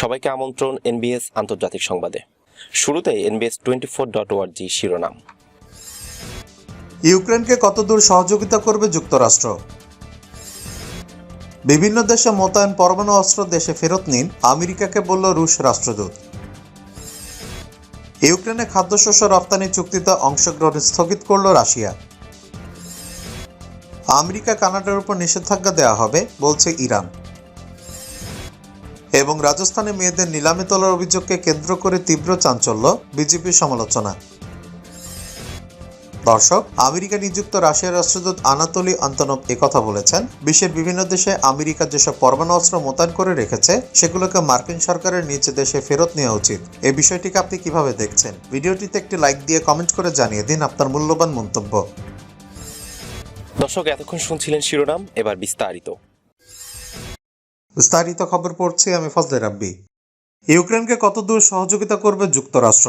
সবাইকে আমন্ত্রণ এনবিএস আন্তর্জাতিক সংবাদে। শুরুতে এনবিএস টোয়েন্টি ফোর ডট ওয়ার্জি শিরোনাম। ইউক্রেনকে কতদূর সহযোগিতা করবে যুক্তরাষ্ট্র? বিভিন্ন দেশে মোতায়েন পরমাণু অস্ত্র দেশে ফেরত নিন, আমেরিকাকে বলল রুশ রাষ্ট্রদূত। ইউক্রেনে খাদ্যশস্য রপ্তানি চুক্তিতে অংশগ্রহণ স্থগিত করল রাশিয়া। আমেরিকা কানাডার উপর নিষেধাজ্ঞা দেওয়া হবে, বলছে ইরান। এবং রাজস্থানে মেয়েদের নিলামে তোলার অভিযোগকে কেন্দ্র করে তীব্র চাঞ্চল্য বিজেপির সমালোচনা। দর্শক, আমেরিকা নিযুক্ত রাশিয়ার রাষ্ট্রদূত আনাতলি আন্তনব একথা বলেছেন। বিশ্বের বিভিন্ন দেশে আমেরিকা যেসব পরমাণু অস্ত্র মোতায়েন করে রেখেছে, সেগুলোকে মার্কিন সরকারের নিজ দেশে ফেরত নেওয়া উচিত। এই বিষয়টিকে আপনি কীভাবে দেখছেন? ভিডিওটিতে একটি লাইক দিয়ে কমেন্ট করে জানিয়ে দিন আপনার মূল্যবান মন্তব্য। দর্শক, এতক্ষণ শুনছিলেন শিরোনাম, এবার বিস্তারিত। বিস্তারিত খবর পড়ছি আমি ফজলে রাব্বি। ইউক্রেনকে কতদূর সহযোগিতা করবে যুক্তরাষ্ট্র?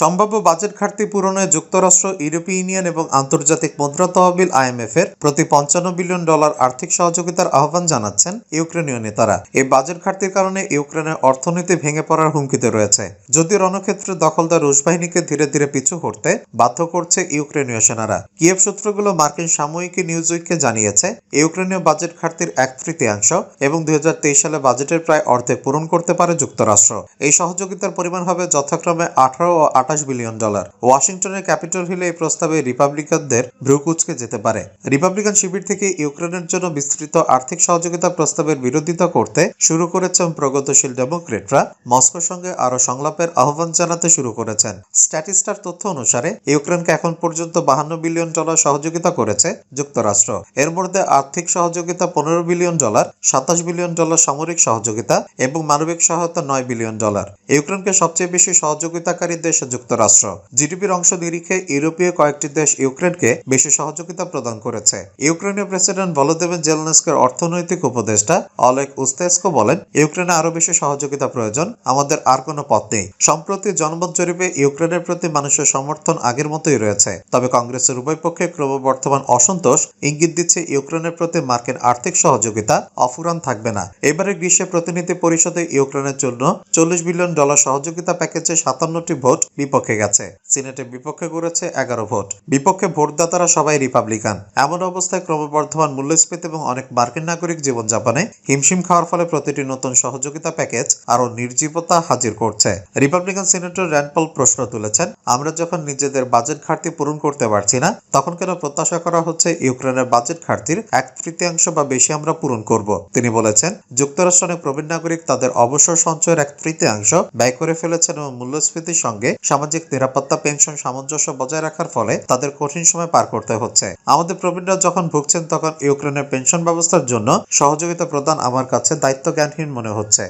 সম্ভাব্য বাজেট ঘাটতি পূরণে যুক্তরাষ্ট্র, ইউরোপীয় ইউনিয়ন এবং আন্তর্জাতিক মুদ্রা তহবিল আইএমএফ এর প্রতি পঞ্চান্ন বিলিয়ন ডলার আর্থিক সহযোগিতার আহ্বান জানাচ্ছেন ইউক্রেনীয় নেতারা। এই বাজেট ঘাটতির কারণে ইউক্রেনের অর্থনীতি ভেঙে পড়ার হুমকিতে রয়েছে। যদিও রণক্ষেত্রে দখলদার রুশ বাহিনীকে ধীরে ধীরে পিছু হটতে বাধ্য করছে ইউক্রেনীয় সেনারা। কিয়েভ সূত্রগুলো মার্কিন সাময়িকী নিউজ উইককে জানিয়েছে, ইউক্রেনীয় বাজেট ঘাটতির এক তৃতীয়াংশ এবং দুই হাজার তেইশ সালে বাজেটের প্রায় অর্ধেক পূরণ করতে পারে যুক্তরাষ্ট্র। এই সহযোগিতার পরিমাণ হবে যথাক্রমে আঠারো ও আঠাশ বিলিয়ন ডলার। ওয়াশিংটনের ক্যাপিটল হিলে এই প্রস্তাবে রিপাবলিকানদের ভ্রু কুচকে যেতে পারে। রিপাবলিকান শিবির থেকে ইউক্রেনের জন্য বিস্তৃত আর্থিক সহযোগিতা প্রস্তাবের বিরোধিতা করতে শুরু করেছেন প্রগতিশীল ডেমোক্রেটরা। মস্কোর সঙ্গে আরও সংলাপের আহ্বান জানাতে শুরু করেছেন। স্ট্যাটিস্টার তথ্য অনুসারে, ইউক্রেনকে এখন পর্যন্ত বাহান্ন বিলিয়ন ডলার সহযোগিতা করেছে যুক্তরাষ্ট্র। এর মধ্যে আর্থিক সহযোগিতা পনেরো বিলিয়ন ডলার, সাতাশ বিলিয়ন ডলার সামরিক সহযোগিতা এবং মানবিক সহায়তা নয় বিলিয়ন ডলার। ইউক্রেনকে সবচেয়ে বেশি সহযোগিতাকারী দেশ যুক্তরাষ্ট্র। জিডিপির অংশ নিরিখে ইউরোপীয় কয়েকটি দেশ ইউক্রেনকে বেশি সহযোগিতা প্রদান করেছে। ইউক্রেনীয় প্রেসিডেন্ট ভলোদিমির জেলনেস্কের অর্থনৈতিক উপদেষ্টা অলেক উস্তেস্কো বলেন, ইউক্রেনে আরও বেশি সহযোগিতা প্রয়োজন, আমাদের আর কোনো পথ নেই। সম্প্রতি জনমত জরিপে ইউক্রেনের প্রতি মানুষের সমর্থন আগের মতোই রয়েছে। তবে কংগ্রেসের উভয় পক্ষে ক্রমবর্ধমান অসন্তোষ ইঙ্গিত দিচ্ছে ইউক্রেনের প্রতি মার্কিন আর্থিক সহযোগিতা অফুরান থাকবে না। এবারে গ্রীষ্মে প্রতিনিধি পরিষদে ইউক্রেনের জন্য চল্লিশ বিলিয়ন ডলার সহযোগিতা প্যাকেজে সাতান্নটি ভোট বিপক্ষে গেছে। সিনেটে বিপক্ষে করেছে এগারো ভোট। বিপক্ষে ভোটদাতারা সবাই রিপাবলিকান। এমন অবস্থায় ক্রমবর্ধমান মূল্যস্ফীতি এবং অনেক মার্কিন নাগরিক জীবনযাপনে হিমশিম খাওয়ার ফলে প্রতিটি নতুন সহযোগিতা প্যাকেজ আরও নির্জীবতা হাজির করছে। রিপাবলিকান সিনেটর র্যান্ডপল প্রশ্ন তুলেছেন, আমরা যখন নিজেদের বাজেট ঘাটতি পূরণ করতে পারছি না, তখন কেন প্রত্যাশা করা হচ্ছে ইউক্রেনের বাজেট ঘাটতির এক তৃতীয়াংশ বা বেশি আমরা পূরণ করব? তিনি বলেছেন, যুক্তরাষ্ট্র অনেক প্রবীণ নাগরিক তাদের অবসর সঞ্চয়ের এক তৃতীয়াংশ ব্যয় করে ফেলেছেন এবং মূল্যস্ফীতির সঙ্গে সামাজিক নিরাপত্তা, পেনশন, সামঞ্জস্য বজায় রাখার ফলে তাদের কঠিন সময় পার করতে হচ্ছে। আমাদের প্রবীণরা যখন ভুগছেন তখন ইউক্রেনের পেনশন ব্যবস্থার জন্য সহযোগিতা প্রদান আমার কাছে দায়িত্ব জ্ঞানহীন মনে হচ্ছে।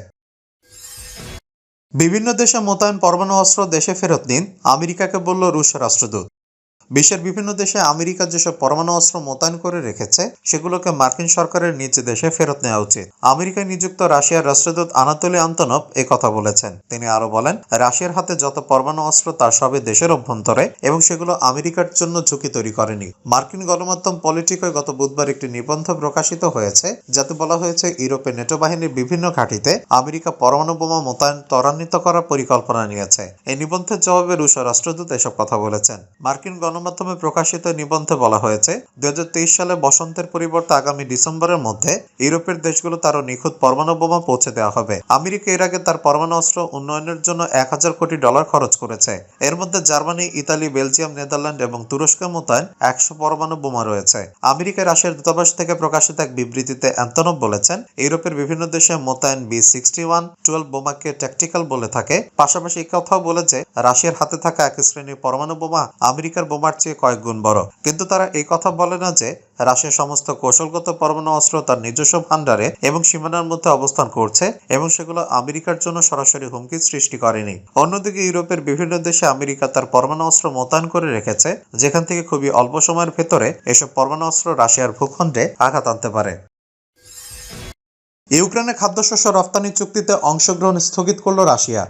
বিভিন্ন দেশে মোতায়েন পরমাণু অস্ত্র দেশে ফেরত নিন, আমেরিকাকে বলল রুশ রাষ্ট্রদূত। বিশ্বের বিভিন্ন দেশে আমেরিকা যেসব পরমাণু অস্ত্র মোতায়েন করে রেখেছে, সেগুলোকে মার্কিন সরকারের নিজ দেশে ফেরত নেওয়া উচিত। আমেরিকায় নিযুক্ত রাশিয়ার রাষ্ট্রদূত আনাতোলি আন্তনভ এ কথা বলেছেন। তিনি আরও বলেন, রাশিয়ার হাতে যত পরমাণু অস্ত্র, তার সবই দেশের অভ্যন্তরে এবং সেগুলো আমেরিকার জন্য ঝুঁকি তৈরি করেনি। মার্কিন গণমাধ্যম পলিটিকোয় গত বুধবার একটি নিবন্ধ প্রকাশিত হয়েছে, যাতে বলা হয়েছে, ইউরোপে নেটো বাহিনীর বিভিন্ন ঘাঁটিতে আমেরিকা পরমাণু বোমা মোতায়েন ত্বরান্বিত করার পরিকল্পনা নিয়েছে। এই নিবন্ধের জবাবে রুশ রাষ্ট্রদূত এসব কথা বলেছেন। মার্কিন গণমাধ্যমে প্রকাশিত নিবন্ধে বলা হয়েছে, দুই সালে বসন্তের পরিবর্তে আগামী ডিসেম্বরের মধ্যে ইউরোপের দেশগুলো তারও নিখুঁত পরমাণু বোমা পৌঁছে দেওয়া হবে। আমেরিকা এর আগে তার পরমাণু অস্ত্র উন্নয়নের জন্য এক হাজার কোটি ডলার খরচ করেছে। এর মধ্যে জার্মানি, ইতালি, বেলজিয়াম, নেদারল্যান্ড এবং তুরস্কের মোতায়েন একশো পরমাণু বোমা রয়েছে। আমেরিকা রাশিয়ার দূতাবাস থেকে প্রকাশিত এক বিবৃতিতে অ্যান্তনভ বলেছেন, ইউরোপের বিভিন্ন দেশে মোতায়েন বি সিক্সটি ওয়ান, টুয়েলভ বোমাকে ট্যাকটিক্যাল বলে থাকে। পাশাপাশি কথাও বলেছে রাশিয়ার হাতে থাকা এক শ্রেণির পরমাণু বোমা আমেরিকার বোমার চেয়ে কয়েক গুণ বড়। কিন্তু তারা এই কথা বলে না যে রাশিয়ার সমস্ত কৌশলগত পরমাণু অস্ত্র তার নিজস্ব ভান্ডারে এবং সীমানার মধ্যে অবস্থান করছে এবং সেগুলো আমেরিকার জন্য সরাসরি হুমকি সৃষ্টি করেনি। অন্যদিকে ইউরোপের বিভিন্ন দেশে আমেরিকা তার পরমাণু অস্ত্র মোতায়েন করে রেখেছে, যেখান থেকে খুবই অল্প সময়ের ভেতরে এসব পরমাণু অস্ত্র রাশিয়ার ভূখণ্ডে আঘাত আনতে পারে। ইউক্রেনে খাদ্যশস্য রফতানি চুক্তিতে অংশগ্রহণ স্থগিত করল রাশিয়া।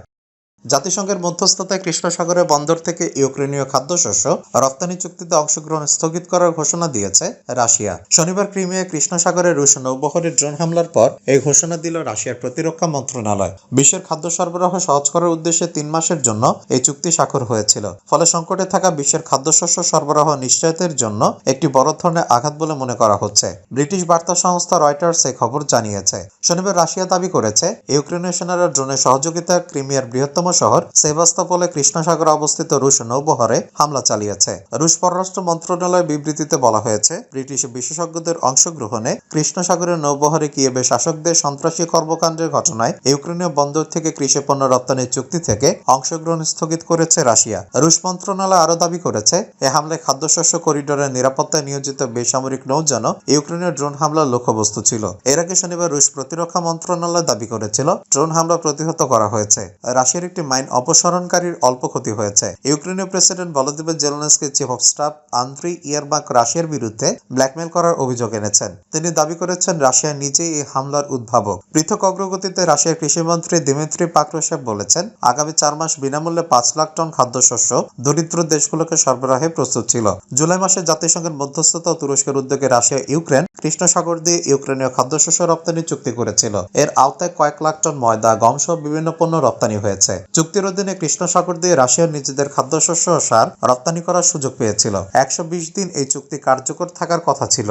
জাতিসংঘের মধ্যস্থতায় কৃষ্ণ সাগরের বন্দর থেকে ইউক্রেনীয় খাদ্যশস্য রপ্তানি চুক্তিতে অংশগ্রহণ স্থগিত করার ঘোষণা দিয়েছে রাশিয়া। শনিবার ক্রিমিয়া কৃষ্ণ সাগরে রুশ নৌবহরের ড্রোন হামলার পর এই ঘোষণা দিল রাশিয়ার প্রতিরক্ষা মন্ত্রণালয়। বিশ্বের খাদ্য সরবরাহ সহজ করার উদ্দেশ্যে তিন মাসের জন্য এই চুক্তি স্বাক্ষর হয়েছিল। ফলে সংকটে থাকা বিশ্বের খাদ্যশস্য সরবরাহ নিশ্চয়তের জন্য একটি বড় ধরনের আঘাত বলে মনে করা হচ্ছে, ব্রিটিশ বার্তা সংস্থা রয়টার্স এই খবর জানিয়েছে। শনিবার রাশিয়া দাবি করেছে, ইউক্রেনীয় সেনারা ড্রোনের সহযোগিতা ক্রিমিয়ার বৃহত্তম শহর সেভাস্তোপোলে কৃষ্ণসাগরে অবস্থিত রুশ নৌবহরে হামলা চালিয়েছে। রুশ পররাষ্ট্র মন্ত্রণালয়ের বিবৃতিতে বলা হয়েছে, ব্রিটিশ বিশেষজ্ঞদের অংশগ্রহণে কৃষ্ণসাগরের নৌবহরে কিয়েবে শাসকদের সন্ত্রাসী কর্মকাণ্ডের ঘটনায় ইউক্রেনীয় বন্দর থেকে কৃষি পণ্য রপ্তানির চুক্তি থেকে অংশগ্রহণ স্থগিত করেছে রাশিয়া। রুশ মন্ত্রণালয় আরও দাবি করেছে, এ হামলায় খাদ্যশস্য করিডোরের নিরাপত্তায় নিয়োজিত বেসামরিক নৌযানও ইউক্রেনের ড্রোন হামলার লক্ষ্যবস্তু ছিল। এর আগে শনিবার রুশ প্রতিরক্ষা মন্ত্রণালয় দাবি করেছিল, ড্রোন হামলা প্রতিহত করা হয়েছে। রাশিয়ার একটি মাইন অপসারণকারীর অল্প ক্ষতি হয়েছে। ইউক্রেনীয় president Volodymyr Zelensky chief of staff Andriy Yermak রাশিয়ার বিরুদ্ধে ব্ল্যাকমেল করার অভিযোগ এনেছেন। তিনি দাবি করেছেন, রাশিয়া নিজেই এই হামলার উদ্ভাবক। পৃথক অগ্রগতিতে রাশিয়ার কৃষিমন্ত্রী দিমিত্রি পাকরোশেভ বলেছেন, আগামী চার মাস বিনামূল্যে পাঁচ লাখ টন খাদ্যশস্য দরিদ্র দেশগুলোকে সরবরাহে প্রস্তুত ছিল। জুলাই মাসে জাতিসংঘের মধ্যস্থতা তুরস্কের উদ্যোগে রাশিয়া ইউক্রেন কৃষ্ণ সাগর দিয়ে ইউক্রেনীয় খাদ্যশস্য রপ্তানি চুক্তি করেছিল। এর আওতায় কয়েক লাখ টন ময়দা, গমসহ বিভিন্ন পণ্য রপ্তানি হয়েছে। চুক্তির অধীনে কৃষ্ণ সাগর দিয়ে রাশিয়ার নিজেদের খাদ্যশস্য ও সার রপ্তানি করার সুযোগ পেয়েছিল। একশো বিশ দিন এই চুক্তি কার্যকর থাকার কথা ছিল।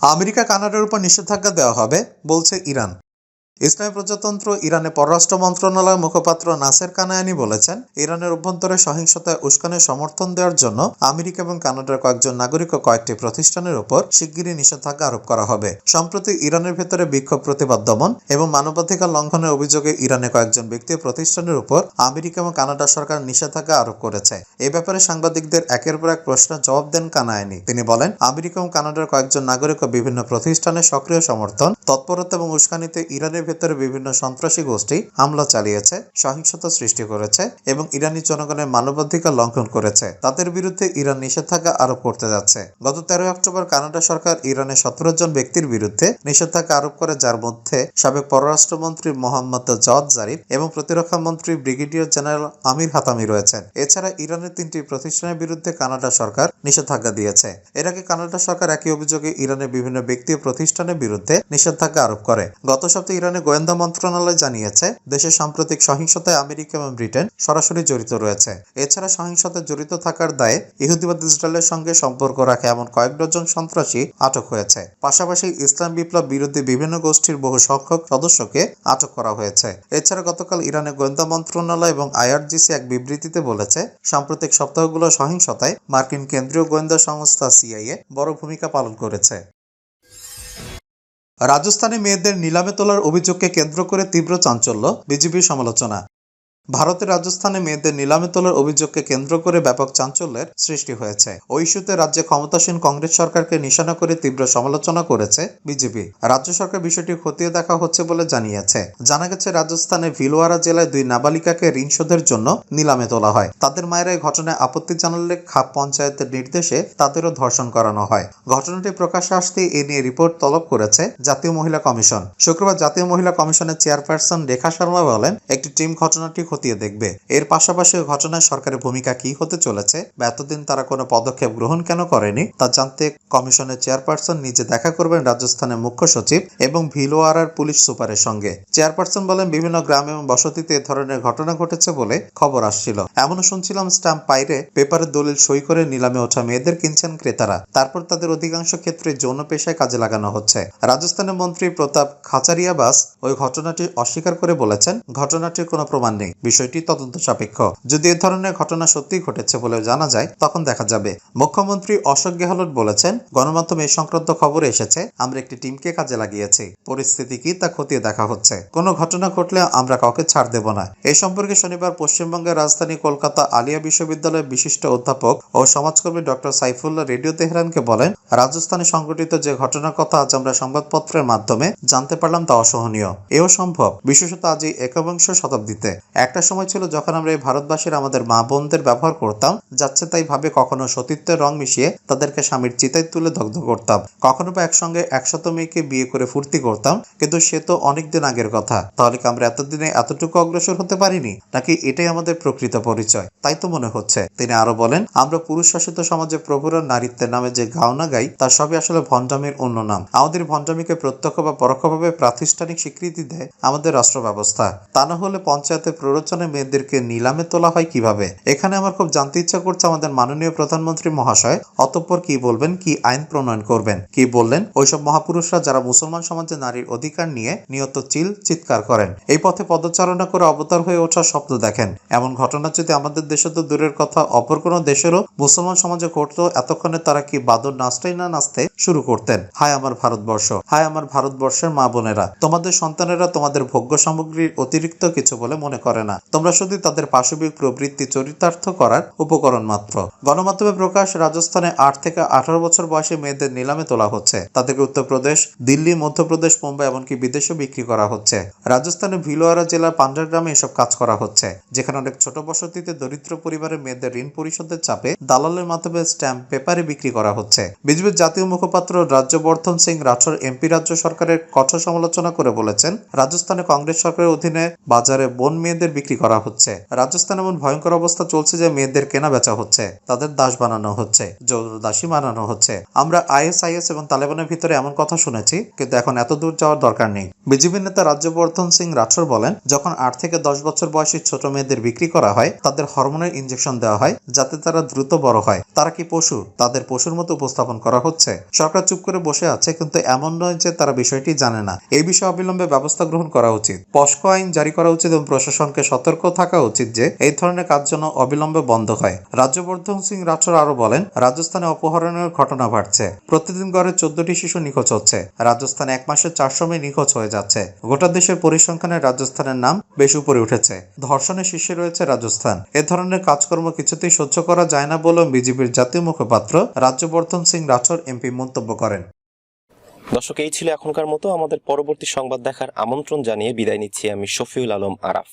আমেরিকা কানাডার উপর নিষেধাজ্ঞা দেওয়া হবে, বলছে ইরান। ইসলামী প্রজাতন্ত্র, ইরানের পররাষ্ট্র মন্ত্রণালয়ের মুখপাত্র নাসের কানায়ানি বলেছেন, ইরানের অভ্যন্তরে সহিংসতায় উস্কানের সমর্থন দেওয়ার জন্য আমেরিকা এবং কানাডার কয়েকজন নাগরিক ও কয়েকটি প্রতিষ্ঠানের উপর শিগগিরই নিষেধাজ্ঞা আরোপ করা হবে। সম্প্রতি ইরানের ভেতরে বিক্ষোভ প্রতিবাদ দমন এবং মানবাধিকার লঙ্ঘনের অভিযোগে ইরানের কয়েকজন ব্যক্তি প্রতিষ্ঠানের উপর আমেরিকা এবং কানাডা সরকার নিষেধাজ্ঞা আরোপ করেছে। এ ব্যাপারে সাংবাদিকদের একের পর এক প্রশ্নের জবাব দেন কানায়ানি। তিনি বলেন, আমেরিকা এবং কানাডার কয়েকজন নাগরিক ও বিভিন্ন প্রতিষ্ঠানের সক্রিয় সমর্থন, তৎপরতা এবং উস্কানিতে ইরানের ভেতরে বিভিন্ন সন্ত্রাসী গোষ্ঠী হামলা চালিয়েছে, সহিংসতা সৃষ্টি করেছে এবং ইরানি জনগণের মানবাধিকার লঙ্ঘন করেছে। তাদের বিরুদ্ধে ইরান নিষেধাজ্ঞা আরোপ করতে যাচ্ছে। গত তেরোই অক্টোবর কানাডা সরকার ইরানের সতেরো জন ব্যক্তির বিরুদ্ধে নিষেধাজ্ঞা আরোপ করে, যার মধ্যে সাবেক পররাষ্ট্রমন্ত্রী মোহাম্মদ জাওয়াদ জারিফ এবং প্রতিরক্ষা মন্ত্রী ব্রিগেডিয়ার জেনারেল আমির হাতামি রয়েছেন। এছাড়া ইরানের তিনটি প্রতিষ্ঠানের বিরুদ্ধে কানাডা সরকার নিষেধাজ্ঞা দিয়েছে। এর আগে কানাডা সরকার একই অভিযোগে ইরানের বিভিন্ন ব্যক্তি ও প্রতিষ্ঠানের বিরুদ্ধে নিষেধাজ্ঞা আরোপ করে। গত সপ্তাহে ইরানের গোয়েন্দা মন্ত্রণালয় জানিয়েছে দেশের সাম্প্রতিক সহিংসতায় আমেরিকা এবং ব্রিটেন সরাসরি জড়িত রয়েছে। এছাড়া সহিংসতায় জড়িত থাকার দায়ে ইহুদিবাদ ইসরায়েলের সঙ্গে সম্পর্ক রাখে এমন কয়েক ডজন সন্ত্রাসী আটক হয়েছে। পাশাপাশি ইসলাম বিপ্লব বিরোধী বিভিন্ন গোষ্ঠীর বহু সংখ্যক সদস্যকে আটক করা হয়েছে। এছাড়া গতকাল ইরানের গোয়েন্দা মন্ত্রণালয় এবং আইআরজিসি এক বিবৃতিতে বলেছে, সাম্প্রতিক সপ্তাহগুলো সহিংসতায় মার্কিন কেন্দ্রীয় গোয়েন্দা সংস্থা সিআইএ বড় ভূমিকা পালন করেছে। রাজস্থানে মেয়েদের নিলামে তোলার অভিযোগকে কেন্দ্র করে তীব্র চাঞ্চল্য। বিজেপির সমালোচনা। ভারতের রাজস্থানে মেয়েদের নিলামে তোলার অভিযোগকে কেন্দ্র করে ব্যাপক চাঞ্চল্যের সৃষ্টি হয়েছে। ওই ইস্যুতে রাজ্যে ক্ষমতাসীন কংগ্রেস সরকারকে নিশানা করে তীব্র সমালোচনা করেছে বিজেপি। রাজ্য সরকার বিষয়টি খতিয়ে দেখা হচ্ছে বলে জানিয়েছে। জানা গেছে, রাজস্থানের ভিলওয়ারা জেলায় দুই নাবালিকাকে ঋণ শোধের জন্য নিলামে তোলা হয়। তাদের মায়ের এই ঘটনায় আপত্তি জানালে খাপ পঞ্চায়েতের নির্দেশে তাদেরও ধর্ষণ করানো হয়। ঘটনাটি প্রকাশ্যে আসতেই এ নিয়ে রিপোর্ট তলব করেছে জাতীয় মহিলা কমিশন। শুক্রবার জাতীয় মহিলা কমিশনের চেয়ারপারসন রেখা শর্মা বলেন, একটি টিম ঘটনাটি খতিয়ে দেখবে। এর পাশাপাশি ঘটনায় সরকারের ভূমিকা কি হতে চলেছে বা এতদিন তারা কোনো পদক্ষেপ গ্রহণ কেন করেনি, তা জানতে কমিশনের চেয়ারপারসন নিজে দেখা করবেন রাজস্থানের মুখ্য সচিব এবং ভিলোয়ারার পুলিশ সুপারের সঙ্গে। চেয়ারপারসন বলেন, বিভিন্ন গ্রাম এবং বসতিতে এ ধরনের ঘটনা ঘটেছে বলে খবর আসছিল। এমনও শুনছিলাম, স্ট্যাম্প পাইরে পেপারের দলিল সই করে নিলামে ওঠা মেয়েদের কিনছেন ক্রেতারা। তারপর তাদের অধিকাংশ ক্ষেত্রে যৌন পেশায় কাজে লাগানো হচ্ছে। রাজস্থানের মন্ত্রী প্রতাপ খাচারিয়াবাস ওই ঘটনাটি অস্বীকার করে বলেছেন, ঘটনাটির কোনো প্রমাণ নেই। বিষয়টি তদন্ত সাপেক্ষ। যদি এ ধরনের ঘটনা সত্যি ঘটেছে বলে জানা যায়, তখন দেখা যাবে। মুখ্যমন্ত্রী অশোক গেহলট বলেছেন, গণমাধ্যমে এই সংক্রান্ত খবর এসেছে, আমরা একটি টিমকে কাজে লাগিয়েছি। পরিস্থিতি কি তা খতিয়ে দেখা হচ্ছে। কোনো ঘটনা ঘটলে আমরা কাউকে ছাড় দেব না। এই সম্পর্কে শনিবার পশ্চিমবঙ্গের রাজধানী কলকাতা আলিয়া বিশ্ববিদ্যালয়ের বিশিষ্ট অধ্যাপক ও সমাজকর্মী ডক্টর সাইফুল্লাহ রেডিও তেহরানকে বলেন, রাজস্থানে সংঘটিত যে ঘটনার কথা আজ আমরা সংবাদপত্রের মাধ্যমে জানতে পারলাম তা অসহনীয়। এও সম্ভব। বিশেষত আজ একবিংশ শতাব্দীতে। এক একটা সময় ছিল যখন আমরা এই ভারতবাসীর আমাদের মা বোনদের ব্যবহার করতাম, যাচ্ছে তাই ভাবে কখনো সতীত্বের রং মিশিয়ে তাদেরকে স্বামীর চিতায় তুলে দগ্ধ করতাম। কখনো বা একসঙ্গে একশত মেয়েকে বিয়ে করে ফুর্তি করতাম, কিন্তু সে তো অনেকদিন আগের কথা। তাহলে কি আমরা এতদিনে এতটুকু অগ্রসর হতে পারিনি? নাকি এটাই আমাদের প্রকৃত পরিচয়? তাই তো মনে হচ্ছে। তিনি আরও বলেন, আমরা পুরুষ শাসিত সমাজে প্রভুর নারীত্বের নামে যে গাওনা গাই তার সবই আসলে ভণ্ডামির অন্য নাম। আমাদের ভণ্ডামিকে প্রত্যক্ষ বা পরোক্ষভাবে প্রাতিষ্ঠানিক স্বীকৃতি দেয় আমাদের রাষ্ট্র ব্যবস্থা তা না হলে পঞ্চায়েতের প্ররোচনে মেয়েদেরকে নিলামে তোলা হয় কীভাবে? এখানে আমার খুব জানতে ইচ্ছা করছে আমাদের মাননীয় প্রধানমন্ত্রী মহাশয় অতঃপর কি বলবেন, কি আইন প্রণয়ন করবেন, কি বললেন? ওইসব মহাপুরুষরা যারা মুসলমান সমাজে নারীর অধিকার নিয়ে নিয়ত চিল চিৎকার করেন, এই পথে পদচারণা করে অবতার হয়ে ওঠার স্বপ্ন দেখেন। এমন ঘটনা যদি আমাদের দেশে তো দূরের কথা, অপর কোনো দেশেরও মুসলমান সমাজে ঘটতো এতক্ষণে তারা কি বাদর নাচতেই না নাচতে শুরু করতেন? হায় আমার ভারতবর্ষ, হায় আমার ভারতবর্ষের মা বোনেরা, তোমাদের সন্তানেরা তোমাদের ভোগ্য সামগ্রীর অতিরিক্ত কিছু বলে মনে করে না। তোমরা শুধু তাদের পাশবিক প্রবৃত্তি চরিতার্থ করার উপকরণ মাত্র। গণমাধ্যমে প্রকাশ রাজস্থানে আট থেকে আঠারো বছর বয়সী মেয়েদের নিলামে তোলা হচ্ছে। তাদেরকে উত্তরপ্রদেশ, দিল্লি, মধ্যপ্রদেশ, মুম্বাই এমনকি বিদেশেও বিক্রি করা হচ্ছে। রাজস্থানের ভিলোয়ারা জেলার পাঞ্জাব গ্রামে এসব কাজ করা হচ্ছে। যেখানে অনেক ছোট বসতিতে দরিদ্র পরিবারের মেয়েদের ঋণ পরিশোধের চাপে দালালের মাধ্যমে স্ট্যাম্প পেপারে বিক্রি করা হচ্ছে। বিজেপির জাতীয় মুখপাত্র রাজ্যবর্ধন সিং রাঠোর এমপি রাজ্য সরকারের কঠোর সমালোচনা করে বলেছেন, রাজস্থানে কংগ্রেস সরকারের অধীনে বাজারে বোন মেয়েদের বিক্রি করা হচ্ছে। রাজস্থান এমন ভয়ঙ্কর অবস্থা চলছে যে মেয়েদের কেনা বেচা হচ্ছে, তাদের দাস বানানো হচ্ছে দাসী বানানো হচ্ছে। আমরা আইএসআইএস এবং তালেবানের ভিতরে এমন কথা শুনেছি, কিন্তু এখন এত দূর যাওয়ার দরকার নেই। বিজেপি নেতা রাজ্যবর্ধন সিং রাঠোর বলেন, যখন আট থেকে দশ বছর বয়সী ছোট মেয়েদের বিক্রি করা হয়, তাদের হরমোনের ইনজেকশন দেওয়া হয়, যাতে তারা দ্রুত বড় হয়। তারা কি পশু? তাদের পশুর মতো উপস্থাপন করা হচ্ছে। সরকার চুপ করে বসে আছে, কিন্তু এমন নয় যে তারা বিষয়টি জানে না। এই বিষয়ে অবিলম্বে ব্যবস্থা গ্রহণ করা উচিত। পস্কো আইন জারি করা উচিত এবং প্রশাসনকে সতর্ক থাকা উচিত যে, এই ধরনের কাজ যেন অবিলম্বে বন্ধ হয়। রাজ্যবর্ধন সিং রাঠোর আরও বলেন, রাজস্থানে অপহরণের ঘটনা বাড়ছে। প্রতিদিন গড়ে চোদ্দটি শিশু নিখোঁজ হচ্ছে। রাজস্থানে এক মাসে চারশো মেয়ে নিখোঁজ হয়ে যাচ্ছে। গোটা দেশের পরিসংখ্যানে রাজস্থানের নাম বেশ উপরে উঠেছে। ধর্ষণের শীর্ষে রয়েছে রাজস্থান। এ ধরনের কাজকর্ম কিছুতেই সহ্য করা যায় না বলেও বিজেপির জাতীয় মুখপাত্র রাজ্যবর্ধন সিং রাঠোর এমপি মন্তব্য করেন। দর্শক, এই ছিল এখনকার মতো। আমাদের পরবর্তী সংবাদ দেখার আমন্ত্রণ জানিয়ে বিদায় নিচ্ছি আমি শফিউল আলম আরাফ।